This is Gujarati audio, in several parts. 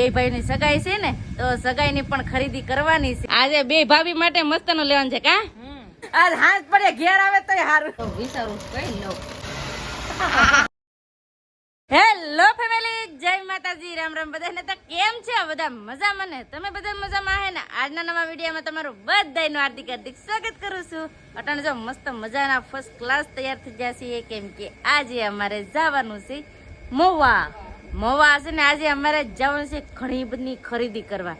બે ભાઈ ની સગાઈ છે ને તો સગાઈ ની પણ ખરીદી કરવાની છે. આજે બે ભાભી માટે મસ્તનું લેવાનું છે કા? આજ હાથ પડે ઘેર આવે તો હારું. વિચારું કઈ લો હેલો ફેમિલી જય માતાજી રામ રામ. બધાને તો કેમ છે? બધા મજામાં ને? તમે બધા મજામાં હે ને? આજના નવા વિડીયોમાં તમારું બધાનું હાર્દિક હાર્દિક સ્વાગત કરું છું. અટાણે જો મસ્ત મજાના ફર્સ્ટ ક્લાસ તૈયાર થઈ ગયા છીએ કેમ કે આજે અમારે જવાનું છે મોવા. મોવા છે ને આજે અમારે જવાનું છે ઘણી બધી ખરીદી કરવા.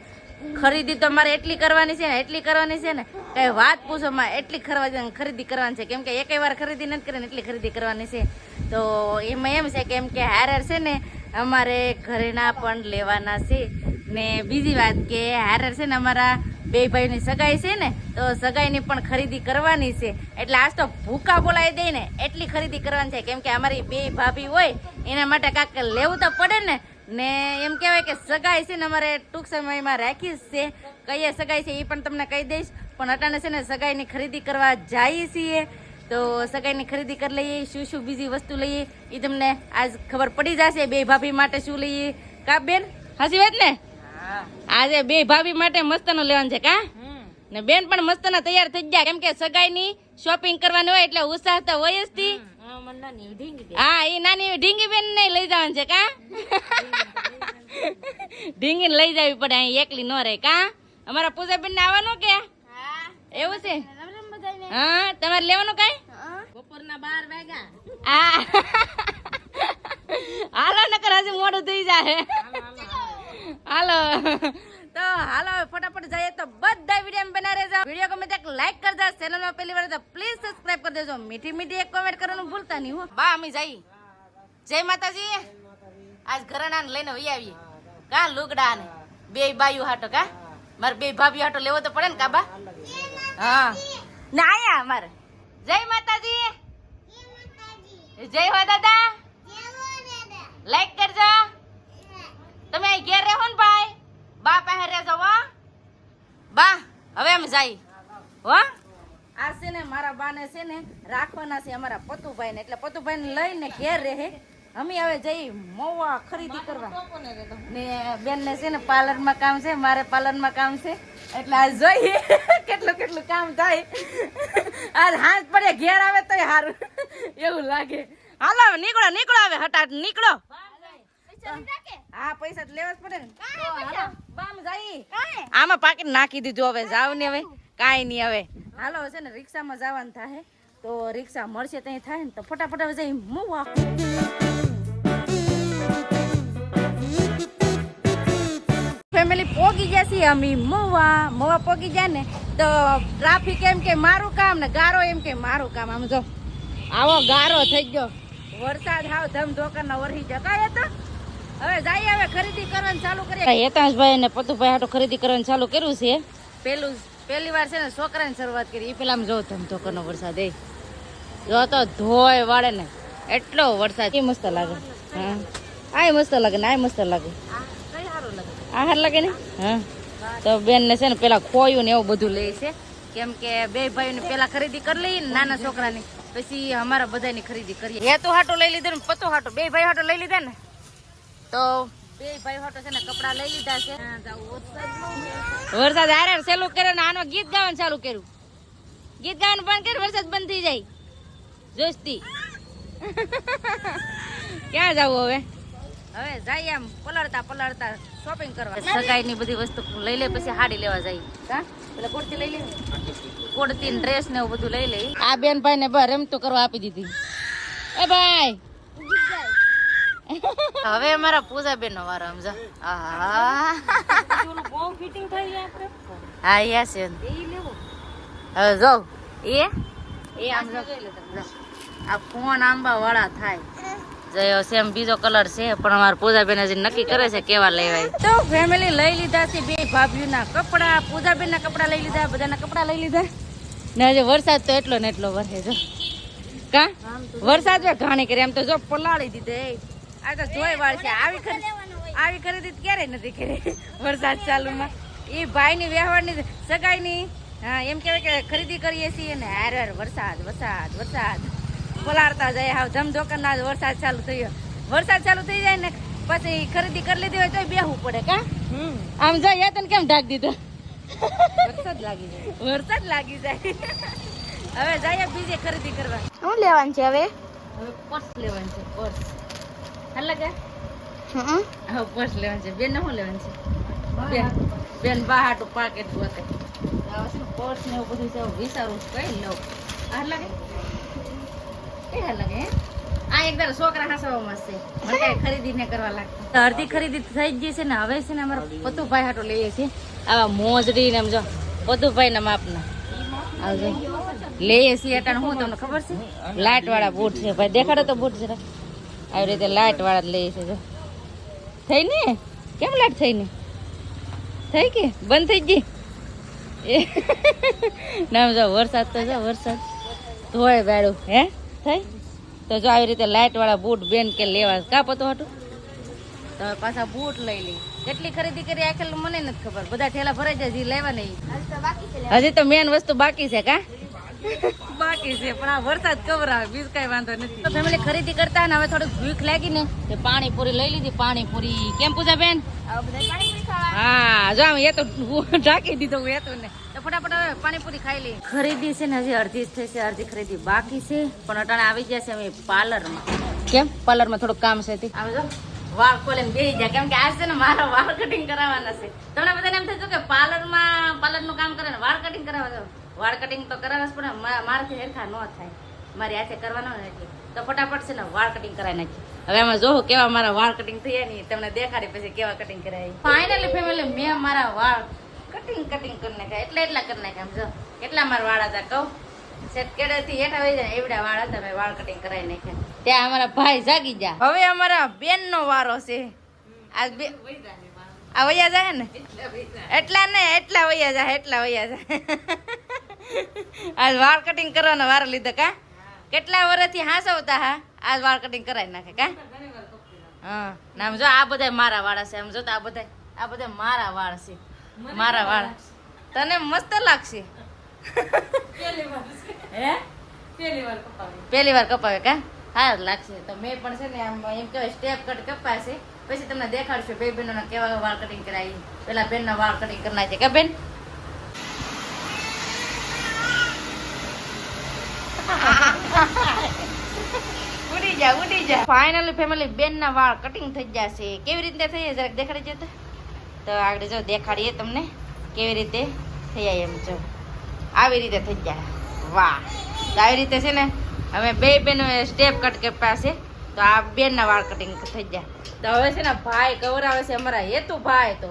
ખરીદી તો અમારે એટલી કરવાની છે ને, એટલી કરવાની છે ને કઈ વાત પૂછો માં, એટલી ખરવા ખરીદી કરવાની છે. કેમ કે એક વાર ખરીદી નથી કરીને એટલી ખરીદી કરવાની છે. તો એમાં એમ છે કેમ કે હારર છે ને, અમારે ઘરેણા પણ લેવાના છે. ને બીજી વાત કે હારર છે ને અમારા બે ભાઈની સગાઈ છે ને, તો સગાઈની પણ ખરીદી કરવાની છે. એટલે આજ તો ભૂકા બોલાવી દે ને, એટલી ખરીદી કરવાની છે. કેમ કે અમારી બે ભાભી હોય, એના માટે કાંક લેવું તો પડે ને. ને એમ કહેવાય કે સગાઈ છે ને અમારે ટૂંક સમયમાં રાખી છે. કઈ સગાઈ છે એ પણ તમને કહી દઈશ. પણ અટાણે છે ને સગાઈની ખરીદી કરવા જઈએ છીએ. તો સગાઈની ખરીદી કરી લઈએ, શું શું બીજી વસ્તુ લઈએ એ તમને આજ ખબર પડી જશે. બે ભાભી માટે શું લઈએ. કા બેન, હાજી વાત ને? આજે બે ભાભી માટે મસ્તનો લેવાનું છે કા? ને બેન પણ મસ્તના તૈયાર થઈ ગયા. કેમ કે સગાઈની શોપિંગ કરવાની હોય એટલે ઉત્સાહ તો હોય જ થી હા એ નાની ઢીંગી બેન. ને લઈ જવાનું છે કા? ઢીંગી ને લઈ જવી પડે અહીં એકલી ન રહે કા? અમારા પૂજા બેન ને આવવાનું કે? એવું છે? હા તમારે લેવાનું કઈ? બપોરના બાર વાગ્યા. હાલો નકર હજી મોડું થઈ જાય હાલો. તો હાલો હવે ફટાફટ જઈએ તો બધા વીડિયો બના રહેજો. વીડિયો ગમે ત્યાં લાઈક કરજો ચેનલમાં પહેલી વાર તો પ્લીઝ સબસ્ક્રાઇબ કરી દેજો. મીઠી મીઠી એક કોમેન્ટ કરવાનું ભૂલતા નહીં હો. બા અમે જઈ. જય માતાજી. આજ ઘરાણાને લઈને વહી આવીએ. કા લુગડા ને બે બાયુ હાટો કા? મારે બે ભાભી હાટો લેવો તો પડે ને કાબા હા. ના આયા અમારે. જય માતાજી. જય હો દાદા લાઈક કરજો તમે અહીં ઘેર રહો ને ભાઈ બા પાસે રહેજો હો બા હવે અમે જાય. આ છે ને મારા બાને છે ને રાખવાના છે અમારા પતુભાઈ ને એટલે પતુભાઈ ને લઈને ઘેર રહે. અમે હવે જઈ મોવા ખરીદી કરવા. ને બેન ને છે ને પાર્લરમાં કામ છે, મારે પાર્લરમાં કામ છે. એટલે આ જોઈએ કેટલું કેટલું કામ થાય. આજ હાથ પડે, ઘેર આવે તો સારું. એવું લાગે. હાલો, નીકળો નીકળો હવે હટાટ નીકળો. હા પૈસા તો લેવા જ પડે ને. બામ જાઈ. આમાં પાકીટ નાખી દીધું હવે જાવ ને હવે. કાંઈ નહીં હવે. હાલો છે ને રિક્ષામાં જવાનું થાય. તો રિક્ષા મળશે ત્યાં થાય ને તો ફટાફટ હવે જઈ મૂવા. ફેમિલી પોગી ગયા છીએ અમે મોવા. મોવા પોગી ગયા ને તો ટ્રાફિક એમ કે મારું કામ ને ગારો એમ કે મારું કામ. આમ જો આવો ગારો થઈ ગયો. વરસાદ હાવ ધમધોકર ના વરસી જકાય તો હવે જઈએ હવે ખરીદી કરવાનું ચાલુ કરીએ. હેતાંશભાઈ ને પતુભાઈ હાટો ખરીદી કરવાનું ચાલુ કર્યું છે. પેલું પહેલી વાર છે ને છોકરાની શરૂઆત કરી. એ પેલા જો ધમધો કરનો વરસાદ એ. જો તો ધોય વાળે ને. એટલો વરસાદ. એ મસ્ત લાગે. હા. આ મસ્ત લાગે ને આ મસ્ત લાગે. આ હાર લાગે ને? હા. તો બેન ને છે ને પેલા ખોયું ને એવું બધું લે છે. કેમ કે બે ભાઈઓ ને પેલા ખરીદી કરી લઈએ ને નાના છોકરાની. પછી અમારા બધાની ખરીદી કરીએ. હેતુ હાટો લઈ લીધો ને પતો હાટો. બે ભાઈ હાટો લઈ લીધા ને? તો બે ભાઈ હોટો છે ને કપડા લઈ લીધા છે. વરસાદ હારે સેલું કરે ને આનો ગીત ગાવાનું ચાલુ કર્યું. ગીત ગાવાનું બંધ કર્યું વરસાદ બંધ થઈ જાય. જોસ્તી ક્યાં જવું હવે? હવે જાય આમ પલળતા પલળતા શોપિંગ કરવા. સગાઈ ની બધી વસ્તુ લઈ લે પછી હાડી લેવા જાય. હા? એટલે કુર્તી લઈ લે. કુર્તી ડ્રેસ ને એવું બધું લઈ લે. આ બેન ભાઈ ને રમતું કરવા આપી દીધી. એ ભાઈ હવે અમારા પૂજા બેન નો વારો સમજો હા યસ હવે જો. એ? એ આમ. આ ફોન આંબા વાળા થાય જયો સેમ બીજો કલર છે પણ અમારા પૂજાબેન હજી નક્કી કરે છે કેવા લેવાય. તો ફેમિલી લઈ લીધા છે બે ભાભીઓના કપડા. પૂજાબેનના કપડા લઈ લીધા બધાના કપડા લઈ લીધા. ને હજી વરસાદ તો એટલો ને એટલો વરસે જો. કા? વરસાદ ઘાણી કરી એમ તો જો પલાળી દીધે આ તો જોઈ વાળ છે. આવી ખરીદી આવી ખરીદી ક્યારે ક્યારેય નથી કરી. વરસાદ ચાલુમાં. એ ભાઈની વ્યવહારની સગાઈની હા એમ કહેવાય કે ખરીદી કરીએ છીએ ને હાર હાર વરસાદ વરસાદ વરસાદ. પલાળતા જાય હા ધમધોકરના જ વરસાદ ચાલુ થઈ ગયો વરસાદ ચાલુ થઈ જાય ને પછી ખરીદી કરી લીધી હોય તો બેહવું પડે કા? આમ જાય તને કેમ ઢાક દીધો? વરસાદ લાગી જાય. વરસાદ લાગી જાય. હવે જાય બીજે ખરીદી કરવા. શું લેવાનું છે હવે? હવે પર્સ લેવાનું છે પર્સ હાલ કે હવે પર્સ લેવાનું છે. બેન શું લેવાનું છે? બેન બેન બહાટું પાકેટ ગોતે પર્સ ને એવું બધું છે? વિચારું કઈ લઉં. હાલ લાગે? કઈ હાલ લાગે હે? આ એકદમ છોકરા હાસવામાં છે. મને કઈ ખરીદી ને કરવા લાગતા અડધી ખરીદી થઈ જ ગઈ છે ને. હવે છે ને અમારા પતુભાઈ હાટો લઈએ છીએ. આવા મોજડી ને એમ જો પતુભાઈ ના માપના આવજો લઈએ છીએ અટાણે. હું તમને ખબર છે? લાઇટ વાળા બૂટ છે ભાઈ. દેખાડો તો બૂટ જરા આવી રીતે લાઇટ વાળા જ લઈએ છીએ જો. થઈ ને? કેમ લાઇટ થઈ ને? થઈ કે? બંધ થઈ ગઈ? એ. ના જો વરસાદ તો જો વરસાદ. ધોય વાળું હે? થઈ? તો જો આવી રીતે લાઇટ વાળા બૂટ બેન કે લેવા કા પતો હતું તો પાછા બૂટ લઈ લઈ. કેટલી ખરીદી કરી આખેલ મને નથી ખબર. બધા ઠેલા ભરાઈ જાય લેવા નહીં. હજી તો મેન વસ્તુ બાકી છે કા? બાકી છે પણ આ વરસાદ કવરા બીજ કઈ વાંધો નથી. તો ફેમિલી ખરીદી કરતા ને હવે થોડીક ભૂખ લાગી ને તે પાણીપુરી લઈ લીધી. પાણીપુરી કેમ પૂજા બેન હા જો એ તો ઢાંકી દીધો એ તો ને. ફટાફટ હવે પાણીપુરી ખાઈ લઈએ. ખરીદી છે ને હજી અડધી જ થઈ છે અડધી ખરીદી બાકી છે પણ અટાણે આવી ગયા છે અમે પાર્લરમાં. કેમ? પાર્લરમાં થોડુંક કામ છે આવજો વાળ ખોલે બેસી જાય કેમ કે આજ છે ને મારા વાળ કટિંગ કરાવવાના છે. તમને બધાને એમ થતું કે પાર્લરમાં પાર્લરનું કામ કરે ને વાળ કટિંગ કરાવવા જાવ વાળ કટિંગ તો કરાવશ મા- મારાથી હેરખા ન થાય. મારી હાથે કરવાનો નથી. તો ફટાફટ છે ને વાળ કટિંગ કરાવી નાખી. હવે એમાં જોવો કેવા મારા વાળ કટિંગ થયા નહીં તમને દેખાડી પછી કેવા કટિંગ કરાય ફાઇનલી ફેમિલી મેં મારા વાળ કટિંગ કટિંગ કરી નાખ્યા. એટલા એટલા કરી નાખ્યા. જો એટલા મારા વાળ હતા કહું. સેટ કેડેથી હેઠા વહી જાય એવડા વાળ હતા મેં વાળ કટિંગ કરાવી નાખ્યા. ત્યાં અમારા ભાઈ જાગી જા હવે અમારા બેનનો વારો છે. આજ બે આ વૈયા જાય ને? એટલા ને એટલા વૈયા જાય એટલા વૈયા જાય આજ વાળ કટિંગ કરવાનો વાર લીધો કા? કેટલા વર્ષથી હાસવતા હા? આજ વાળ કટિંગ કરાવી નાખે કા? હા નામ જો આ બધા મારા વાળા છે આમ જો આ બધા આ બધા મારા વાળ છે મારા વાળ. તને મસ્ત લાગશે. હે? પહેલી વાર કપાવે. કા? હા લાગશે. તો મેં પણ છે ને આમ એમ કહેવાય સ્ટેપ કટ કપાશે. પછી તમને દેખાડશું બે બહેનોના કેવા વાળ કટિંગ કરાવી. પેલા બેનના વાળ કટિંગ કરી નાખે કે બેન? ઉડી જા ઉડી જા. ફાઇનલી ફેમિલી બેનના વાળ કટિંગ થઈ જશે. કેવી રીતે થઈ જરાક દેખાડી જતો તો? આગળ જો દેખાડીએ તમને કેવી રીતે થઈ જાય એમ જો. આવી રીતે થઈ જાય. વાહ. તો આવી રીતે છે ને અમે બે બેનો સ્ટેપ કટ કે પાસે તો આ બેનના વાળ કટિંગ થઈ જાય. તો હવે છે ને ભાઈ કવરાવે છે અમારા હેતુ ભાઈ તો.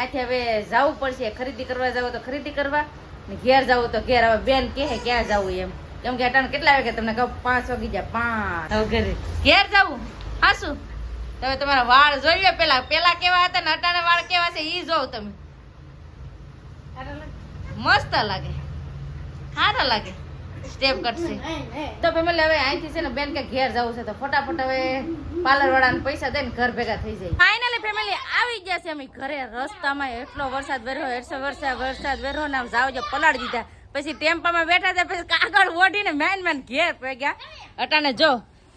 આથી હવે જવું પડશે. ખરીદી કરવા જાવ તો ખરીદી કરવા ને ઘેર જવું તો ઘેર. હવે બેન કહે ક્યાં જવું એમ. કેમ કે અટાણ કેટલા વાગે તમને કહું? પાંચ વાગી જાય પાંચ. હવે ઘરે ઘેર જવું હા શું? તમે તમારા વાળ જોઈ લો પેલા. પેલા કેવા હતા ને અટાણે વાળ કેવા છે એ જોવ તમે. મસ્ત લાગે. સારા લાગે. સ્ટેપ કટશે તો ફેમિલી હવે અહીંથી છે ને બેન કે ઘેર જવું છે તો ફટાફટ હવે પાર્લર વાળાને પૈસા દઈને ઘર ભેગા થઈ જાય. ફાઇનલી ફેમિલી આવી ગયા છે અમે. ઘરે રસ્તામાં એટલો વરસાદ વેર્યો એટલો વરસાદ વરસાદ વેરો ને આમ જાવ જો પલાળી દીધા. પછી ટેમ્પામાં બેઠા હતા, પછી કાગળ ઓઢીને મેન મેન ઘેર પે ગયા અટાને જો,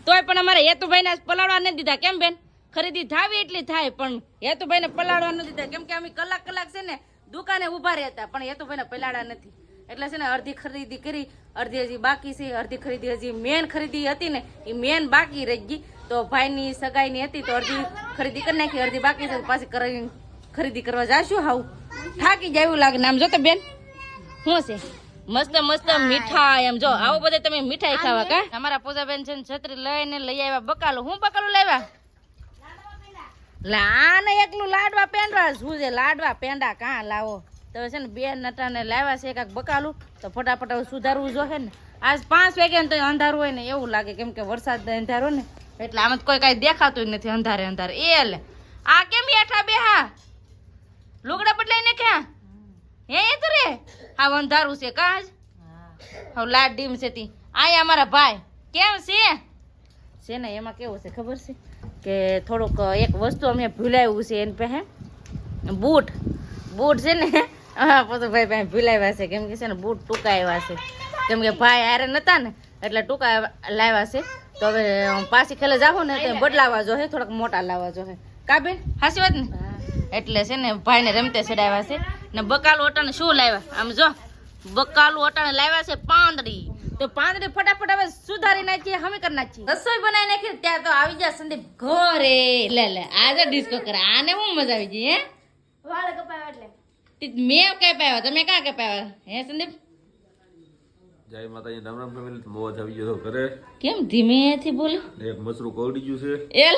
તોય પણ અમારે હેતુભાઈને પલાળવા નથી દીધા. કેમ બેન? ખરીદી થાવી એટલી થાય, પણ હેતુભાઈને પલાળવા નથી દીધા. કેમ કે અમે કલાક કલાક છે ને દુકાને ઊભા રહેતા પણ હેતુભાઈને પલાળા નથી. એટલે છે ને અડધી ખરીદી કરી, અડધી હજી બાકી છે, અડધી ખરીદી હજી મેન ખરીદી હતી ને, એ મેન બાકી રહી ગઈ. તો ભાઈની સગાઈની હતી, તો અડધી ખરીદી કરી નાખી, અડધી બાકી છે પાછી ખરીદી કરવા જાશું હાવ. થાકી જાય એવું લાગે. નામ જો તો બેન શું છે? મસ્ત મસ્ત મીઠાઈ એમ જો આવો બધે તમે મીઠાઈ ખાવા કા? અમારા પૂજાબેન છે છત્રી લઈને લઈ આવ્યા બકાલું. હું બકાલું લાવ્યા લાને એકલું લાડવા પેંડા શું છે? લાડવા પેંડા કાં લાવો? તો છે ને બે નટાને લાવ્યા છે કાંક બકાલું. તો ફટાફટ સુધારવું જોઈએ ને. આજ પાંચ વાગ્યા ને તો અંધારું હોય ને એવું લાગે કેમ કે વરસાદ અંધારો ને. એટલે આમાં કોઈ કાંઈ દેખાતું નથી અંધારે અંધારે. એ લે. આ કેમ બેઠા બે હા લુગડા બદલાઈને ક્યાં હે એ તો રે. હા અંધારું છે કાજ. હવે લાડ ડીમ છે તી. આયા અમારા ભાઈ. કેમ છે? છે ને એમાં કેવું છે ખબર છે? કે થોડુંક એક વસ્તુ અમે ભૂલાવ્યું છે એને પહે. બૂટ. બૂટ છે ને હા પછી ભાઈ ભાઈ ભૂલાવ્યા છે. કેમ કે છે ને બૂટ ટૂંકા આવ્યા છે. કેમ કે ભાઈ હારે નતા ને એટલે ટૂંકા લાવ્યા છે. તો હવે પાછી ખેલે જાવ ને તો બદલાવા જો હે થોડાક મોટા લાવવા જો હે. કા બેન? હાસી વાત ને? એટલે છે ને ભાઈને રમતે ચડાવ્યા છે. ને બકાલું ઓટાને શું લાવ્યા? આમ જો બકાલું ઓટાને લાવ્યા છે પાંદડી. તો પાંદડી ફટાફટ હવે સુધારી નાખીએ હમે કરી નાખીએ. રસોઈ બનાવી નાખી ત્યાં તો આવી જાય સંદીપ ઘરે. લે લે આજે ડિસ્કો કરે. આને હું મજા આવી ગઈ હે? વાળ કપાય એટલે. મેં કઈ પાવ્યા તમે ક્યાં કઈ પાવ્યા હે સંદીપ? જય માતાજી રામ રામ ફેમિલી મોજ આવી ગયો તો ઘરે. કેમ ધીમેથી બોલ્યો ને એક મસરું કોરડી ગયું છે. એલ.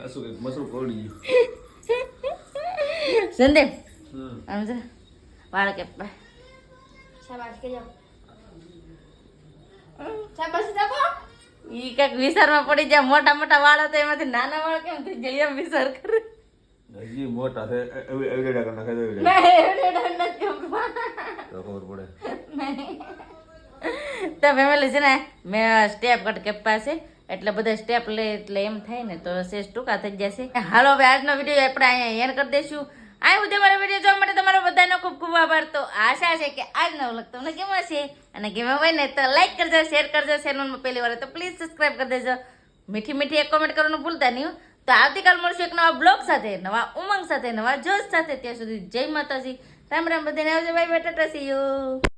આ શું એક મસરું કોરડી ગયું? સંદીપ આમ વાળ કે શાબાશ કે જાઓ શાબાશ ઈ પડી જાય મોટા મોટા વાળ હતા એમાંથી નાના વાળ કેમ થઈ જાય એમ વિચાર કરે હજી મોટા છે એવી એવી ડેડા કરી નાખે એવી ના, એવડે ડર નથી તો ખબર પડે તો ફેમિલી છે ને મેં સ્ટેપ કટ કેપા છે એટલે બધા સ્ટેપ લે એટલે એમ થાય ને તો શેષ ટૂંકા થઈ જશે હાલો હવે આજનો વીડિયો આપણે અહીંયા એન કરી દઈશું આ મારો વીડિયો જોવા માટે તમારો બધાનો ખૂબ ખૂબ આભાર. તો આશા છે કે આજ વ્લોગ તમને કેવા છે અને કેવો હોય ને તો લાઈક કરજો શેર કરજો ચેનલમાં પહેલી વાર તો પ્લીઝ સબસ્ક્રાઈબ કરી દેજો. મીઠી મીઠી એક કોમેન્ટ કરવાનું ભૂલતા નહીં તો આવતીકાલ મળશું એક નવા બ્લોગ સાથે, નવા ઉમંગ સાથે, નવા જોશ સાથે. ત્યાં સુધી જય માતાજી. રામ રામ બધાને આવજો. Bye bye tata see you